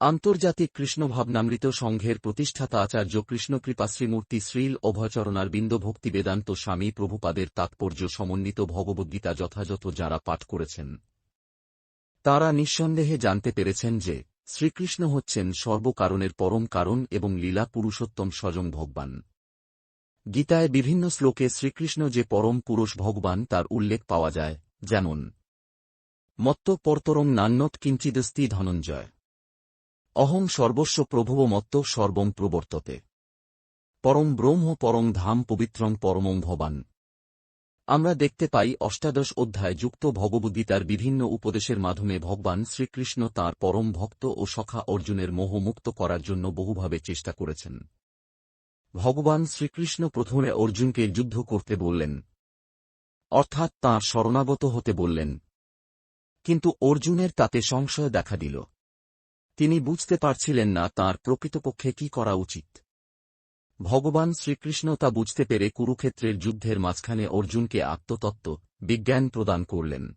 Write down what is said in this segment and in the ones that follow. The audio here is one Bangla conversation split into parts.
আন্তর্জাতিক কৃষ্ণভাবনামৃত সংঘের প্রতিষ্ঠাতা আচার্য কৃষ্ণকৃপাশ্রীমূর্তি শ্রীল অভয়চরণার বিন্দ ভক্তি বেদান্ত স্বামী প্রভুপাদের তাৎপর্য সমন্বিত ভগবদ্গীতা যথাযথ যাঁরা পাঠ করেছেন। তাঁরা নিঃসন্দেহে জানতে পেরেছেন যে, শ্রীকৃষ্ণ হচ্ছেন সর্বকারণের পরম কারণ এবং লীলা পুরুষোত্তম স্বয়ং ভগবান। গীতায় বিভিন্ন শ্লোকে শ্রীকৃষ্ণ যে পরম পুরুষ ভগবান তার উল্লেখ পাওয়া যায়, যেমন, মত্ত পরতরং নান্যত কিঞ্চিদস্তি ধনঞ্জয়। অহং সর্বস্ব প্রভুব মত্ত সর্বং প্রবর্ততে। পরম ব্রহ্ম পরং ধাম, পবিত্রং পরমং ভবান। আমরা দেখতে পাই অষ্টাদশ অধ্যায় যুক্ত ভগবদ্গীতার বিভিন্ন উপদেশের মাধ্যমে ভগবান শ্রীকৃষ্ণ তাঁর পরম ভক্ত ও সখা অর্জুনের মোহ মুক্ত করার জন্য বহুভাবে চেষ্টা করেছেন। ভগবান শ্রীকৃষ্ণ প্রথমে অর্জুনকে যুদ্ধ করতে বললেন। অর্থাৎ তাঁর শরণাগত হতে বললেন। কিন্তু অর্জুনের তাতে সংশয় দেখা দিল। তিনি বুঝতে পারছিলেন না তাঁর প্রকৃতপক্ষে কি করা উচিত। ভগবান শ্রীকৃষ্ণ তা বুঝতে পেরে কুরুক্ষেত্রের যুদ্ধের মাঝখানে অর্জুনকে আত্মতত্ত্ব, বিজ্ঞান প্রদান করলেন।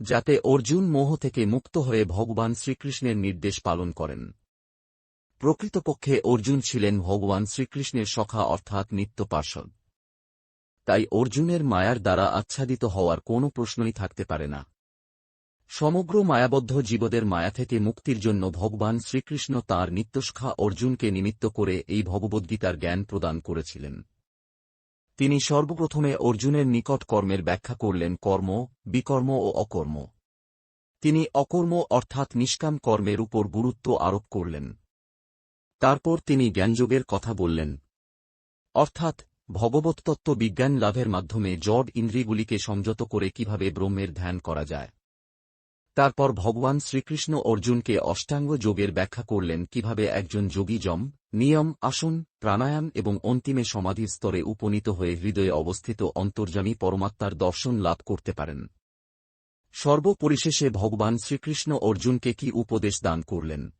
যাতে অর্জুন মোহ থেকে মুক্ত হয়ে ভগবান শ্রীকৃষ্ণের নির্দেশ পালন করেন। প্রকৃতপক্ষে অর্জুন ছিলেন ভগবান শ্রীকৃষ্ণের সখা অর্থাৎ নিত্য পার্ষদ তাই অর্জুনের মায়ার দ্বারা আচ্ছাদিত হওয়ার কোনো প্রশ্নই থাকতে পারে না। সমগ্র মায়াবদ্ধ জীবদের মায়া থেকে মুক্তির জন্য ভগবান শ্রীকৃষ্ণ তাঁর নিত্যসখা অর্জুনকে নিমিত্ত করে এই ভগবদ্গীতার জ্ঞান প্রদান করেছিলেন। তিনি সর্বপ্রথমে অর্জুনের নিকট কর্মের ব্যাখ্যা করলেন কর্ম, বিকর্ম ও অকর্ম। তিনি অকর্ম অর্থাৎ নিষ্কাম কর্মের উপর গুরুত্ব আরোপ করলেন। তারপর তিনি জ্ঞানযোগের কথা বললেন। অর্থাৎ ভগবতত্ত্ব বিজ্ঞান লাভের মাধ্যমে জড ইন্দ্রিয়গুলিকে সংযত করে কীভাবে ব্রহ্মের ধ্যান করা যায়। তারপর ভগবান শ্রীকৃষ্ণ অর্জুনকে অষ্টাঙ্গ যোগের ব্যাখ্যা করলেন কীভাবে একজন যোগী জম, নিয়ম, আসন, প্রাণায়াম এবং অন্তিমে সমাধির স্তরে উপনীত হয়ে হৃদয়ে অবস্থিত অন্তর্জামী পরমাত্মার দর্শন লাভ করতে পারেন। সর্বপরিশেষে ভগবান শ্রীকৃষ্ণ অর্জুনকে কি উপদেশ দান করলেন?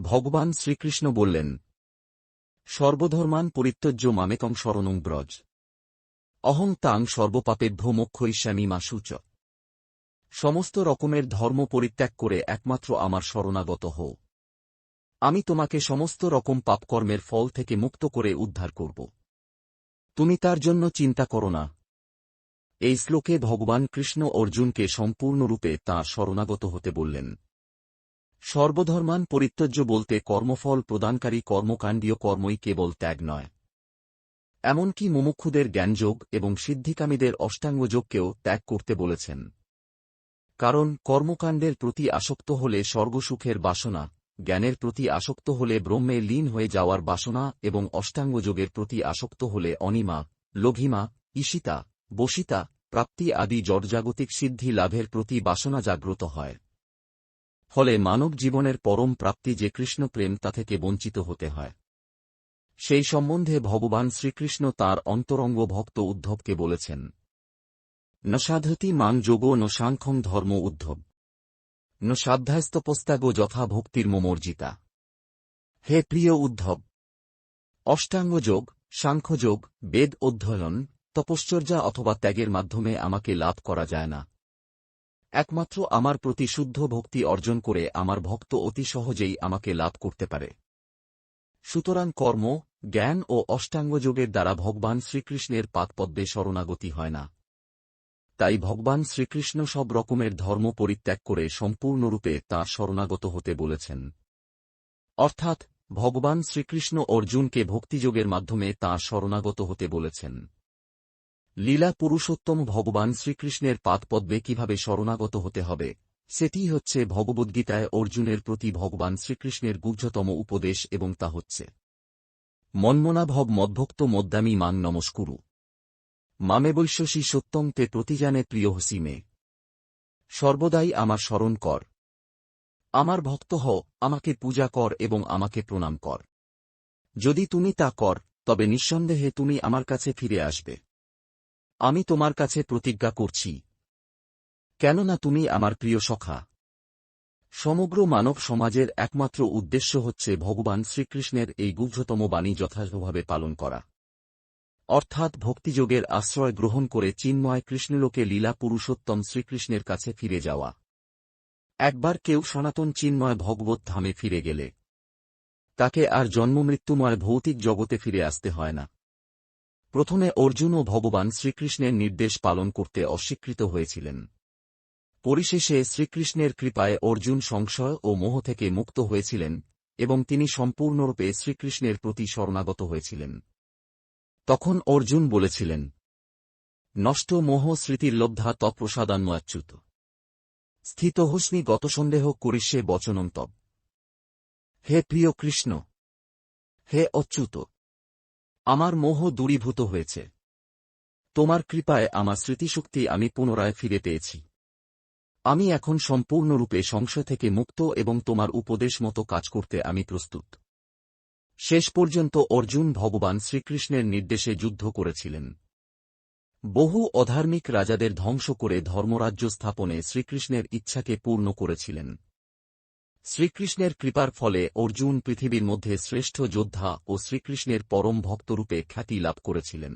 ভগবান শ্রীকৃষ্ণ বললেন, সর্বধর্মান পরিত্যজ্য মামেকং শরণং ব্রজ। অহং তাং সর্বপাপেভ্য মোক্ষয়িষ্যামি মাসুচ সমস্ত রকমের ধর্ম পরিত্যাগ করে একমাত্র আমার শরণাগত হও। আমি তোমাকে সমস্ত রকম পাপকর্মের ফল থেকে মুক্ত করে উদ্ধার করব। তুমি তার জন্য চিন্তা করো না। এই শ্লোকে ভগবান কৃষ্ণ অর্জুনকে সম্পূর্ণরূপে তাঁর শরণাগত হতে বললেন। সর্বধর্মান পরিত্যজ্য বলতে কর্মফল প্রদানকারী কর্মকাণ্ডীয় কর্মই কেবল ত্যাগ নয়। এমনকি মুমুক্ষুদের জ্ঞানযোগ এবং সিদ্ধিকামীদের অষ্টাঙ্গযোগকেও ত্যাগ করতে বলেছেন। কারণ কর্মকাণ্ডের প্রতি আসক্ত হলে স্বর্গসুখের বাসনা, জ্ঞানের প্রতি আসক্ত হলে ব্রহ্মে লীন হয়ে যাওয়ার বাসনা এবং অষ্টাঙ্গযোগের প্রতি আসক্ত হলে অনিমা, লঘিমা, ঈশিতা, বসিতা, প্রাপ্তি আদি জড়জাগতিক সিদ্ধি লাভের প্রতি বাসনা জাগ্রত হয়। ফলে মানব জীবনের পরম প্রাপ্তি যে কৃষ্ণপ্রেম তা থেকে বঞ্চিত হতে হয়। সেই সম্বন্ধে ভগবান শ্রীকৃষ্ণ তার অন্তরঙ্গ ভক্ত উদ্ধবকে বলেছেন ন সাধতি মাং যোগো ন সাংখ্যং ধর্ম উদ্ধব। ন সাধ্যাস্তপস্তাগো যথা ভক্তির মোমর্জিতা। হে প্রিয় উদ্ধব! অষ্টাঙ্গযোগ সাংখ্যযোগ বেদ অধ্যয়ন, তপশ্চর্যা অথবা ত্যাগের মাধ্যমে আমাকে লাভ করা যায় না। একমাত্র আমার প্রতি শুদ্ধ ভক্তি অর্জন করে আমার ভক্ত অতি সহজেই আমাকে লাভ করতে পারে। সুতরাং কর্ম, জ্ঞান ও অষ্টাঙ্গযোগের দ্বারা ভগবান শ্রীকৃষ্ণের পাদপদ্মে শরণাগতি হয় না। তাই ভগবান শ্রীকৃষ্ণ সব রকমের ধর্ম পরিত্যাগ করে সম্পূর্ণরূপে তাঁর শরণাগত হতে বলেছেন। অর্থাৎ, ভগবান শ্রীকৃষ্ণ অর্জুনকে ভক্তিযোগের মাধ্যমে তাঁর শরণাগত হতে বলেছেন। লীলা পুরুষোত্তম ভগবান শ্রীকৃষ্ণের পাদপদ্মে কীভাবে শরণাগত হতে হবে, সেটি হচ্ছে ভগবদ্গীতায় অর্জুনের প্রতি ভগবান শ্রীকৃষ্ণের গুহ্যতম উপদেশ এবং তা হচ্ছে মন্মনাভব মদ্ভক্ত মদ্যামী মান নমস্কুরু মামে বৈশ্বসী তে প্রতিজানে প্রিয় হসিমে। সর্বদাই আমার স্মরণ কর। আমার ভক্ত হ আমাকে পূজা কর এবং আমাকে প্রণাম কর। যদি তুমি তা কর, তবে নিঃসন্দেহে তুমি আমার কাছে ফিরে আসবে। আমি তোমার কাছে প্রতিজ্ঞা করছি। কেননা তুমি আমার প্রিয় সখা। সমগ্র মানব সমাজের একমাত্র উদ্দেশ্য হচ্ছে ভগবান শ্রীকৃষ্ণের এই গুহ্যতম বাণী যথাযথভাবে পালন করা। অর্থাৎ ভক্তিযোগের আশ্রয় গ্রহণ করে চিন্ময় কৃষ্ণলোকে লীলা পুরুষোত্তম শ্রীকৃষ্ণের কাছে ফিরে যাওয়া। একবার কেউ সনাতন চিন্ময় ভগবত ধামে ফিরে গেলে, তাকে আর জন্মমৃত্যুময় ভৌতিক জগতে ফিরে আসতে হয় না। প্রথমে অর্জুন ও ভগবান শ্রীকৃষ্ণের নির্দেশ পালন করতে অস্বীকৃত হয়েছিলেন। পরিশেষে শ্রীকৃষ্ণের কৃপায় অর্জুন সংশয় ও মোহ থেকে মুক্ত হয়েছিলেন এবং তিনি সম্পূর্ণরূপে শ্রীকৃষ্ণের প্রতি শরণাগত হয়েছিলেন। তখন অর্জুন বলেছিলেন, নষ্ট মোহ স্মৃতির লব্ধা তৎপ্রসাদান্ময়াচ্যুত স্থিতহস্মি গত সন্দেহ করিষ্যে বচনম তব। হে প্রিয় কৃষ্ণ, হে অচ্যুত, আমার মোহ দূরীভূত হয়েছে। তোমার কৃপায় আমার স্মৃতিশক্তি আমি পুনরায় ফিরে পেয়েছি। আমি এখন সম্পূর্ণরূপে সংশয় থেকে মুক্ত এবং তোমার উপদেশ মতো কাজ করতে আমি প্রস্তুত। শেষ পর্যন্ত অর্জুন ভগবান শ্রীকৃষ্ণের নির্দেশে যুদ্ধ করেছিলেন। বহু অধার্মিক রাজাদের ধ্বংস করে ধর্মরাজ্য স্থাপনে শ্রীকৃষ্ণের ইচ্ছাকে পূর্ণ করেছিলেন। শ্রীকৃষ্ণের কৃপার ফলে অর্জুন পৃথিবীর মধ্যে শ্রেষ্ঠ যোদ্ধা ও শ্রীকৃষ্ণের পরম ভক্তরূপে খ্যাতি লাভ করেছিলেন।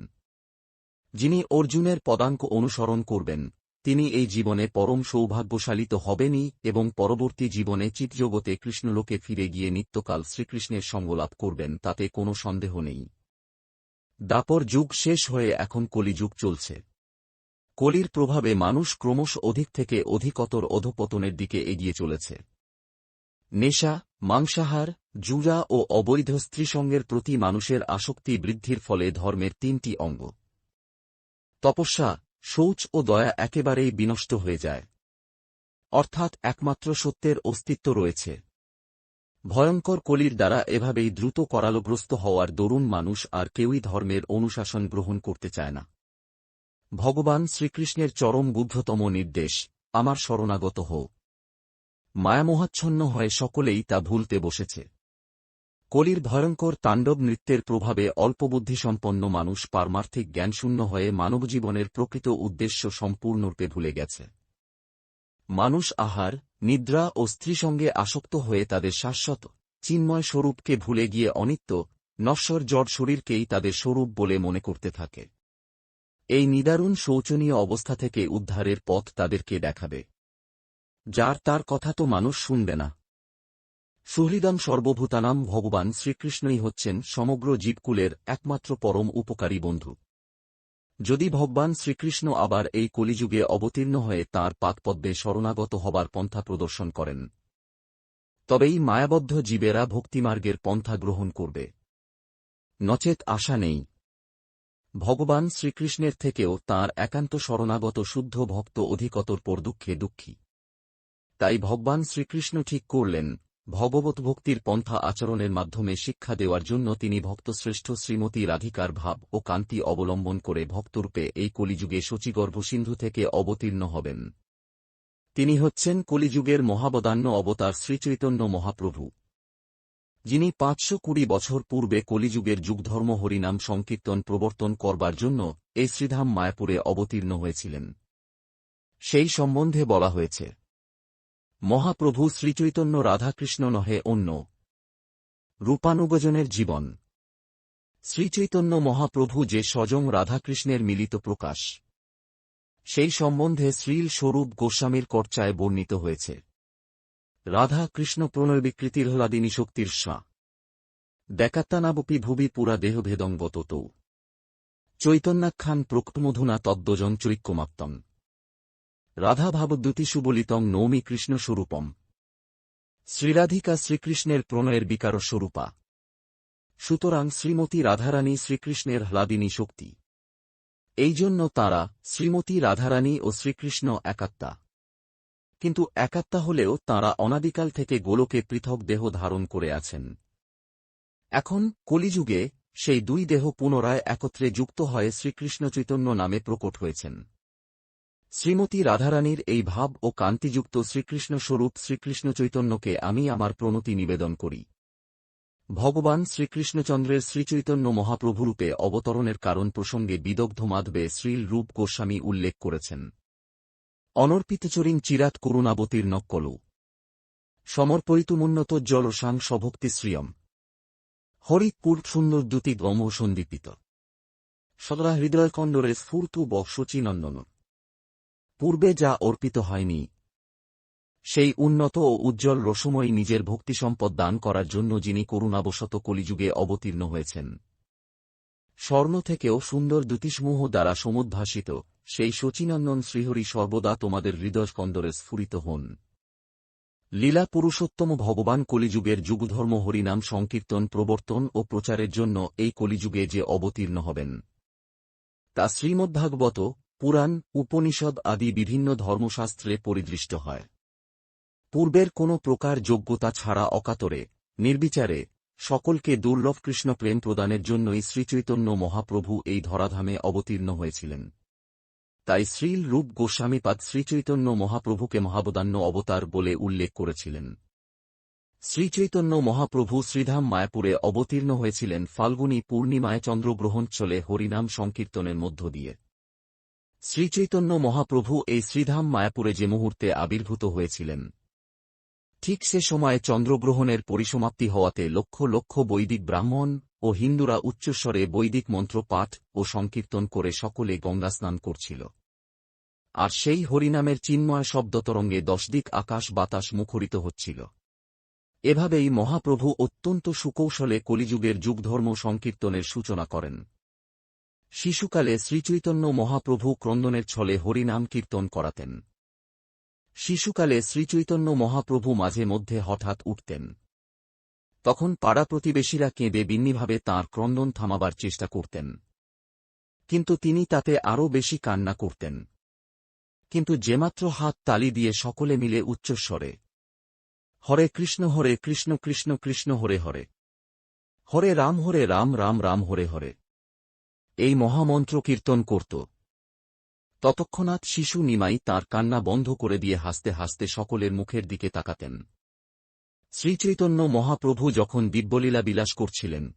যিনি অর্জুনের পদাঙ্ক অনুসরণ করবেন তিনি এই জীবনে পরম সৌভাগ্যশালিত হবেনই এবং পরবর্তী জীবনে চিৎজগতে কৃষ্ণলোকে ফিরে গিয়ে নিত্যকাল শ্রীকৃষ্ণের সঙ্গলাভ করবেন, তাতে কোনো সন্দেহ নেই। দাপর যুগ শেষ হয়ে এখন কলিযুগ চলছে। কলির প্রভাবে মানুষ ক্রমশ অধিক থেকে অধিকতর অধপতনের দিকে এগিয়ে চলেছে। নেশা, মাংসাহার জুজা ও অবৈধ স্ত্রীসঙ্গের প্রতি মানুষের আসক্তি বৃদ্ধির ফলে ধর্মের তিনটি অঙ্গ। তপস্যা শৌচ ও দয়া একেবারেই বিনষ্ট হয়ে যায়। অর্থাৎ একমাত্র সত্যের অস্তিত্ব রয়েছে। ভয়ঙ্কর কলির দ্বারা এভাবেই দ্রুত করালগ্রস্ত হওয়ার দরুণ মানুষ আর কেউই ধর্মের অনুশাসন গ্রহণ করতে চায় না। ভগবান শ্রীকৃষ্ণের চরম বুদ্ধতম নির্দেশ, আমার শরণাগত হোক মায়ামোহাচ্ছন্ন হয়ে সকলেই তা ভুলতে বসেছে। কলির ভয়ঙ্কর তাণ্ডব নৃত্যের প্রভাবে অল্পবুদ্ধিসম্পন্ন মানুষ পারমার্থিক জ্ঞানশূন্য হয়ে মানবজীবনের প্রকৃত উদ্দেশ্য সম্পূর্ণরূপে ভুলে গেছে। মানুষ আহার, নিদ্রা ও স্ত্রীসঙ্গে আসক্ত হয়ে তাদের শাশ্বত, চিন্ময় স্বরূপকে ভুলে গিয়ে অনিত্য, নশ্বর জড় শরীরকেই তাদের স্বরূপ বলে মনে করতে থাকে। এই নিদারুণ শোচনীয় অবস্থা থেকে উদ্ধারের পথ তাদেরকে দেখাবে। যার তার কথা তো মানুষ শুনবে না। সুহৃদম সর্বভূতানাম ভগবান শ্রীকৃষ্ণই হচ্ছেন সমগ্র জীবকুলের একমাত্র পরম উপকারী বন্ধু। যদি ভগবান শ্রীকৃষ্ণ আবার এই কলিযুগে অবতীর্ণ হয়ে তাঁর পাকপদ্মে শরণাগত হবার পন্থা প্রদর্শন করেন, তবেই মায়াবদ্ধ জীবেরা ভক্তিমার্গের পন্থা গ্রহণ করবে। নচেত আশা নেই। ভগবান শ্রীকৃষ্ণের থেকেও তাঁর একান্ত শরণাগত শুদ্ধ ভক্ত অধিকতর পর দুঃখে দুঃখী। তাই ভগবান শ্রীকৃষ্ণ ঠিক করলেন ভগবত ভক্তির পন্থা আচরণের মাধ্যমে শিক্ষা দেওয়ার জন্য তিনি ভক্তশ্রেষ্ঠ শ্রীমতী রাধিকার ভাব ও কান্তি অবলম্বন করে ভক্তরূপে এই কলিযুগে শচীগর্ভ সিন্ধু থেকে অবতীর্ণ হবেন। তিনি হচ্ছেন কলিযুগের মহাবদান্য অবতার শ্রীচৈতন্য মহাপ্রভু। যিনি পাঁচশো কুড়ি বছর পূর্বে কলিযুগের যুগধর্ম হরিনাম সংকীর্তন প্রবর্তন করবার জন্য এই শ্রীধাম মায়াপুরে অবতীর্ণ হয়েছিলেন। সেই সম্বন্ধে বলা হয়েছে মহাপ্রভু শ্রীচৈতন্য রাধাকৃষ্ণ নহে অন্য। রূপানুগজনের জীবন। শ্রীচৈতন্য মহাপ্রভু যে স্বজং রাধাকৃষ্ণের মিলিত প্রকাশ, সেই সম্বন্ধে শ্রীল স্বরূপ গোস্বামীর কর্চায় বর্ণিত হয়েছে। রাধা কৃষ্ণ প্রণয় বিকৃতির হলাদিনী শক্তির স্বা। দেকাত্তানাবপি ভুবি পুরা দেহভেদঙ্গত চৈতন্যাখ্যান প্রক্তমধুনা তদ্দজন চৈক্যমাপ্তম রাধা ভাবদ্যুতি সুবলিতং নৌমি কৃষ্ণস্বরূপম। শ্রীরাধিকা শ্রীকৃষ্ণের প্রণয়ের বিকার স্বরূপা সুতরাং শ্রীমতী রাধারানী শ্রীকৃষ্ণের হ্লাদিনী শক্তি। এই জন্য তাঁরা শ্রীমতী রাধারানী ও শ্রীকৃষ্ণ একাত্মা। কিন্তু একাত্মা হলেও তাঁরা অনাদিকাল থেকে গোলকে পৃথক দেহ ধারণ করে আছেন। এখন কলিযুগে সেই দুই দেহ পুনরায় একত্রে যুক্ত হয়ে শ্রীকৃষ্ণ চৈতন্য নামে প্রকট হয়েছেন। শ্রীমতী রাধারানীর এই ভাব ও কান্তিযুক্ত শ্রীকৃষ্ণ স্বরূপ শ্রীকৃষ্ণ চৈতন্যকে আমি আমার প্রণতি নিবেদন করি। ভগবান শ্রীকৃষ্ণচন্দ্রের শ্রীচৈতন্য মহাপ্রভুরূপে অবতরণের কারণ প্রসঙ্গে বিদগ্ধ মাধবে শ্রীল রূপ গোস্বামী উল্লেখ করেছেন। অনর্পিতচরিং চিরাত করুণাবতীর নক্কলু। সমর্পরিতুমুন্নত জলসাং সভক্তি শ্রিয়ম। হরিৎপুর সুন্দর দ্যুতি গম সন্দীপিত সদরা হৃদয়কণ্ডরে স্ফূর্তু বক্ষচীনন্দন পূর্বে যা অর্পিত হয়নি, সেই উন্নত ও উজ্জ্বল রসময় নিজের ভক্তিসম্পদ দান করার জন্য যিনি করুণাবশত কলিযুগে অবতীর্ণ হয়েছেন। স্বর্ণ থেকেও সুন্দর দ্যুতিসমূহ দ্বারা সমুদ্ভাসিত, সেই শচীনন্দন শ্রীহরি সর্বদা তোমাদের হৃদয়স্কন্দরে স্ফুরিত হন। লীলা পুরুষোত্তম ভগবান কলিযুগের যুগধর্ম হরিনাম সংকীর্তন প্রবর্তন ও প্রচারের জন্য এই কলিযুগে যে অবতীর্ণ হবেন, তা শ্রীমদ্ভাগবত পুরাণ, উপনিষদ আদি বিভিন্ন ধর্মশাস্ত্রে পরিদৃষ্ট হয়। পূর্বের কোন প্রকার যোগ্যতা ছাড়া অকাতরে, নির্বিচারে, সকলকে দুর্লভ কৃষ্ণ প্রেম প্রদানের জন্যই শ্রীচৈতন্য মহাপ্রভু এই ধরাধামে অবতীর্ণ হয়েছিলেন। তাই শ্রীল রূপ গোস্বামীপাদ শ্রীচৈতন্য মহাপ্রভুকে মহাবদান্য অবতার বলে উল্লেখ করেছিলেন। শ্রীচৈতন্য মহাপ্রভু শ্রীধাম মায়াপুরে অবতীর্ণ হয়েছিলেন ফাল্গুনী পূর্ণিমায় চন্দ্রগ্রহণ চলে হরিনাম সংকীর্তনের মধ্য দিয়ে। শ্রীচৈতন্য মহাপ্রভু এই শ্রীধাম মায়াপুরে যে মুহূর্তে আবির্ভূত হয়েছিলেন। ঠিক সে সময়ে চন্দ্রগ্রহণের পরিসমাপ্তি হওয়াতে লক্ষ লক্ষ বৈদিক ব্রাহ্মণ ও হিন্দুরা উচ্চস্বরে বৈদিক মন্ত্র পাঠ ও সংকীর্তন করে সকলে গঙ্গা স্নান করছিল। আর সেই হরিনামের চিন্ময় শব্দতরঙ্গে দশদিক আকাশ বাতাস মুখরিত হচ্ছিল। এভাবেই মহাপ্রভু অত্যন্ত সুকৌশলে কলিযুগের যুগধর্ম সংকীর্তনের সূচনা করেন। শিশুকালে শ্রীচৈতন্য মহাপ্রভু ক্রন্দনের ছলে হরিনাম কীর্তন করাতেন। শিশুকালে শ্রীচৈতন্য মহাপ্রভু মাঝে মধ্যে হঠাৎ উঠতেন। তখন পাড়া প্রতিবেশীরা কেঁদে বিন্নিভাবে তাঁর ক্রন্দন থামাবার চেষ্টা করতেন। কিন্তু তিনি তাতে আরও বেশি কান্না করতেন। কিন্তু যেমাত্র হাত তালি দিয়ে সকলে মিলে উচ্চস্বরে, হরে কৃষ্ণ হরে কৃষ্ণ কৃষ্ণ কৃষ্ণ, হরে হরে। হরে রাম হরে রাম রাম রাম, হরে হরে। এই মহামন্ত্র কীর্তন করত। ততক্ষণাৎ শিশু নিমাই তার কান্না বন্ধ করে দিয়ে হাসতে হাসতে সকলের মুখের দিকে তাকাতেন। শ্রীচৈতন্য মহাপ্রভু যখন দিব্যলীলা বিলাস করছিলেন,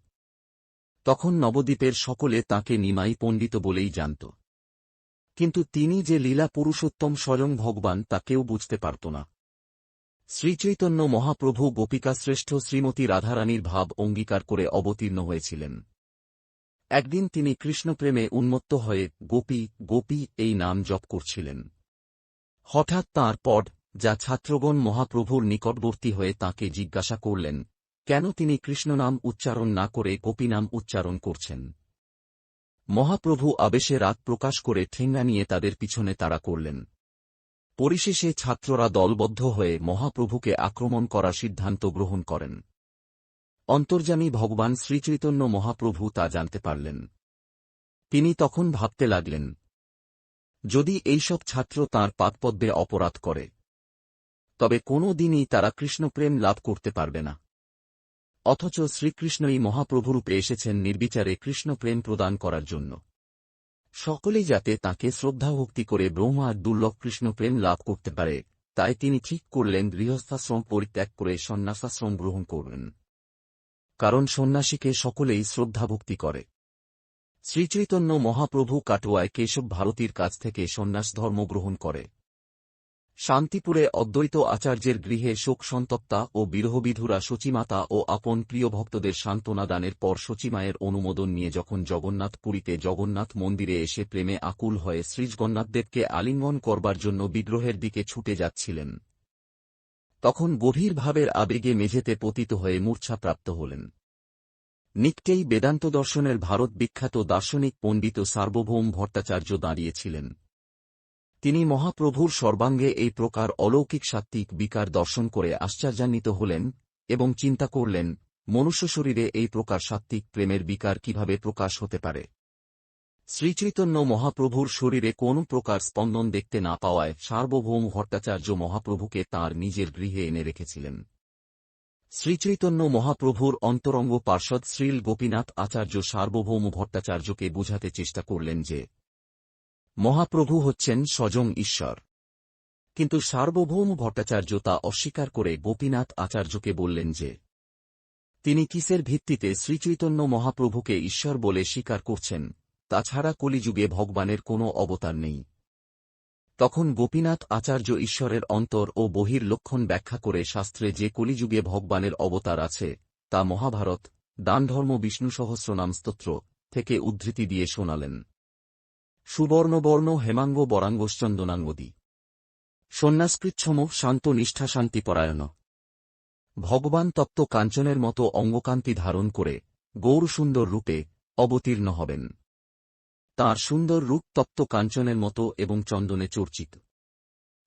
তখন নবদ্বীপের সকলে তাকে নিমাই পণ্ডিত বলেই জানত। কিন্তু তিনি যে লীলা পুরুষোত্তম স্বয়ং ভগবান তা কেউ বুঝতে পারত না। শ্রীচৈতন্য মহাপ্রভু গোপিকাশ্রেষ্ঠ শ্রীমতী রাধারানীর ভাব অঙ্গীকার করে অবতীর্ণ হয়েছিলেন। একদিন তিনি কৃষ্ণপ্রেমে উন্মত্ত হয়ে, গোপী গোপী, এই নাম জপ করছিলেন। হঠাৎ তাঁর পড যা ছাত্রগণ মহাপ্রভুর নিকটবর্তী হয়ে তাকে জিজ্ঞাসা করলেন, কেন তিনি কৃষ্ণনাম উচ্চারণ না করে গোপীনাম উচ্চারণ করছেন? মহাপ্রভু আবেশে রাত প্রকাশ করে ঠেঙ্গা নিয়ে তাদের পিছনে তাড়া করলেন। পরিশেষে ছাত্ররা দলবদ্ধ হয়ে মহাপ্রভুকে আক্রমণ করার সিদ্ধান্ত গ্রহণ করেন। অন্তর্যামী ভগবান শ্রীচৈতন্য মহাপ্রভু তা জানতে পারলেন। তিনি তখন ভাবতে লাগলেন, যদি এইসব ছাত্র তাঁর পাদপদ্মে অপরাধ করে, তবে কোনো দিনই তারা কৃষ্ণপ্রেম লাভ করতে পারবে না। অথচ শ্রীকৃষ্ণই মহাপ্রভুরূপে এসেছেন নির্বিচারে কৃষ্ণপ্রেম প্রদান করার জন্য। সকলেই যাতে তাকে শ্রদ্ধাভক্তি করে ব্রহ্মার দুর্লভ কৃষ্ণপ্রেম লাভ করতে পারে, তাই তিনি ঠিক করলেন গৃহস্থাশ্রম পরিত্যাগ করে সন্ন্যাসাশ্রম গ্রহণ করবেন কারণ সন্ন্যাসীকে সকলেই শ্রদ্ধাভক্তি করে। শ্রীচৈতন্য মহাপ্রভু কাটোয়ায় কেশব ভারতীর কাছ থেকে সন্ন্যাস ধর্ম গ্রহণ করে। শান্তিপুরে অদ্বৈত আচার্যের গৃহে শোক সন্তপ্তা ও বিরহবিধুরা সচিমাতা ও আপন প্রিয় ভক্তদের সান্ত্বনা দানের পর সচিমায়ের অনুমোদন নিয়ে যখন জগন্নাথ পুরীতে জগন্নাথ মন্দিরে এসে প্রেমে আকুল হয়ে শ্রীজগন্নাথদেবকে আলিঙ্গন করবার জন্য বিগ্রহের দিকে ছুটে যাচ্ছিলেন। তখন গভীর ভাবের আবেগে মেঝেতে পতিত হয়ে মূর্ছাপ্রাপ্ত হলেন। নিকটেই বেদান্ত দর্শনের ভারত বিখ্যাত দার্শনিক পণ্ডিত সার্বভৌম ভট্টাচার্য দাঁড়িয়েছিলেন। তিনি মহাপ্রভুর সর্বাঙ্গে এই প্রকার অলৌকিক সাত্ত্বিক বিকার দর্শন করে আশ্চর্যান্বিত হলেন এবং চিন্তা করলেন, মনুষ্য শরীরে এই প্রকার সাত্ত্বিক প্রেমের বিকার কীভাবে প্রকাশ হতে পারে? শ্রীচৈতন্য মহাপ্রভুর শরীরে কোন প্রকার স্পন্দন দেখতে না পাওয়ায় সার্বভৌম ভট্টাচার্য মহাপ্রভুকে তার নিজের গৃহে এনে রেখেছিলেন। শ্রীচৈতন্য মহাপ্রভুর অন্তরঙ্গ পার্ষদ শ্রীল গোপীনাথ আচার্য সার্বভৌম ভট্টাচার্যকে বুঝাতে চেষ্টা করলেন যে, মহাপ্রভু হচ্ছেন স্বজং ঈশ্বর। কিন্তু সার্বভৌম ভট্টাচার্য তা অস্বীকার করে গোপীনাথ আচার্যকে বললেন যে, তিনি কিসের ভিত্তিতে শ্রীচৈতন্য মহাপ্রভুকে ঈশ্বর বলে স্বীকার করছেন? তাছাড়া কলিযুগে ভগবানের কোনো অবতার নেই। তখন গোপীনাথ আচার্য ঈশ্বরের অন্তর ও বহির লক্ষণ ব্যাখ্যা করে শাস্ত্রে যে কলিযুগে ভগবানের অবতার আছে, তা মহাভারত, দানধর্ম বিষ্ণু সহস্রনাম স্তোত্র থেকে উদ্ধৃতি দিয়ে শোনালেন। সুবর্ণবর্ণ হেমাঙ্গ বরাঙ্গশ্চন্দনাঙ্গদি। সন্ন্যাসকৃচ্ছম শান্ত নিষ্ঠা শান্তিপরায়ণ। ভগবান তত্ত্ব কাঞ্চনের মতো অঙ্গকান্তি ধারণ করে গৌরসুন্দর রূপে অবতীর্ণ হবেন। তাঁর সুন্দর রূপ তত্ত্ব কাঞ্চনের মতো এবং চন্দনে চর্চিত।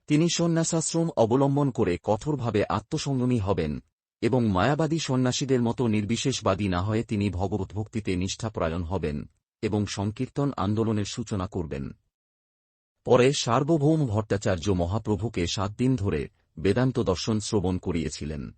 তিনি সন্ন্যাসাশ্রম অবলম্বন করে কঠোরভাবে আত্মসংযমী হবেন এবং মায়াবাদী সন্ন্যাসীদের মতো নির্বিশেষবাদী না হয়ে তিনি ভগবদ্ভক্তিতে নিষ্ঠাপরায়ণ হবেন এবং সংকীর্তন আন্দোলনের সূচনা করবেন। পরে সার্বভৌম ভট্টাচার্য মহাপ্রভুকে সাত দিন ধরে বেদান্ত দর্শন শ্রবণ করিয়েছিলেন।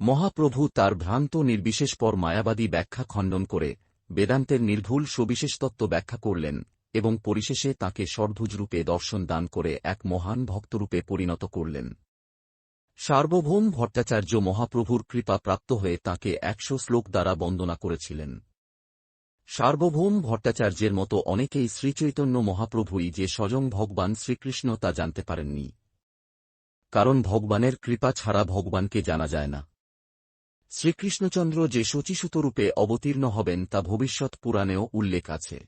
মহাপ্রভু তার ভ্রান্ত নির্বিশেষ পর মায়াবাদী ব্যাখ্যা খণ্ডন করে বেদান্তের নির্ভুল সবিশেষ তত্ত্ব ব্যাখ্যা করলেন এবং পরিশেষে তাঁকে ষড়ভুজরূপে দর্শন দান করে এক মহান ভক্তরূপে পরিণত করলেন। সার্বভৌম ভট্টাচার্য মহাপ্রভুর কৃপা প্রাপ্ত হয়ে তাঁকে একশো শ্লোক দ্বারা বন্দনা করেছিলেন। সার্বভৌম ভট্টাচার্যের মতো অনেকেই শ্রীচৈতন্য মহাপ্রভুই যে স্বয়ং ভগবান শ্রীকৃষ্ণ তা জানতে পারেননি। কারণ ভগবানের কৃপা ছাড়া ভগবানকে জানা যায় না। শ্রীকৃষ্ণচন্দ্র যে শচীসূতরূপে অবতীর্ণ হবেন তা ভবিষ্যৎ পুরাণেও উল্লেখ আছে।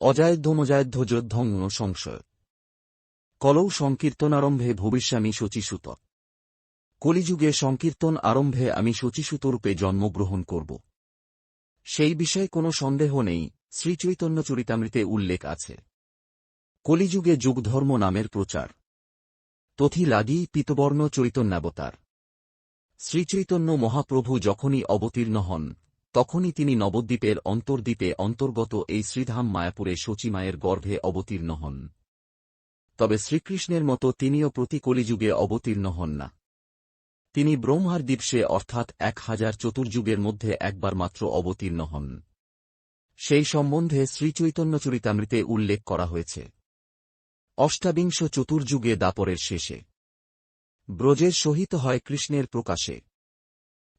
অজায়ধ্বমজায়ধ্ব যোদ্ধং সংশয়। কলৌ সংকীর্তনারম্ভে ভবিষ্যামী শচীসূত। কলিযুগে সংকীর্তন আরম্ভে আমি শচীসূতরূপে জন্মগ্রহণ করব। সেই বিষয়ে কোনো সন্দেহ নেই শ্রীচৈতন্য চরিতামৃতে উল্লেখ আছে। কলিযুগে যুগধর্ম নামের প্রচার। তথি লাগি পিতবর্ণ চৈতন্যাবতার। শ্রীচৈতন্য মহাপ্রভু যখনই অবতীর্ণ হন, তখনই তিনি নবদ্বীপের অন্তর্দ্বীপে অন্তর্গত এই শ্রীধাম মায়াপুরে শচীমায়ের গর্ভে অবতীর্ণ হন। তবে শ্রীকৃষ্ণের মতো তিনিও প্রতি কলিযুগে অবতীর্ণ হন না। তিনি ব্রহ্মার দিবসে অর্থাৎ এক হাজার চতুর্যুগের মধ্যে একবার মাত্র অবতীর্ণ হন। সেই সম্বন্ধে শ্রীচৈতন্যচরিতামৃতে উল্লেখ করা হয়েছে। অষ্টাবিংশ চতুর্যুগে দাপরের শেষে ব্রজের সহিত হয় কৃষ্ণের প্রকাশে।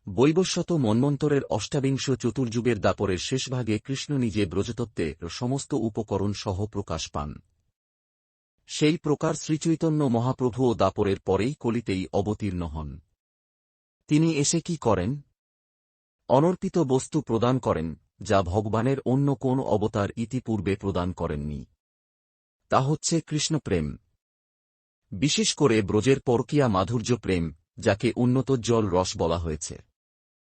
বৈবস্বত মন্বন্তরের অষ্টাবিংশ চতুর্যুগের দাপরের শেষভাগে কৃষ্ণ নিজে ব্রজতত্ত্বে সমস্ত উপকরণ সহ প্রকাশ পান। সেই প্রকার শ্রীচৈতন্য মহাপ্রভু ও দাপরের পরেই কলিতেই অবতীর্ণ হন। তিনি এসে কি করেন? অনর্পিত বস্তু প্রদান করেন, যা ভগবানের অন্য কোন অবতার ইতিপূর্বে প্রদান করেননি। তা হচ্ছে কৃষ্ণপ্রেম। বিশেষ করে ব্রজের পরকিয়া মাধুর্য প্রেম যাকে উন্নত জল রস বলা হয়েছে।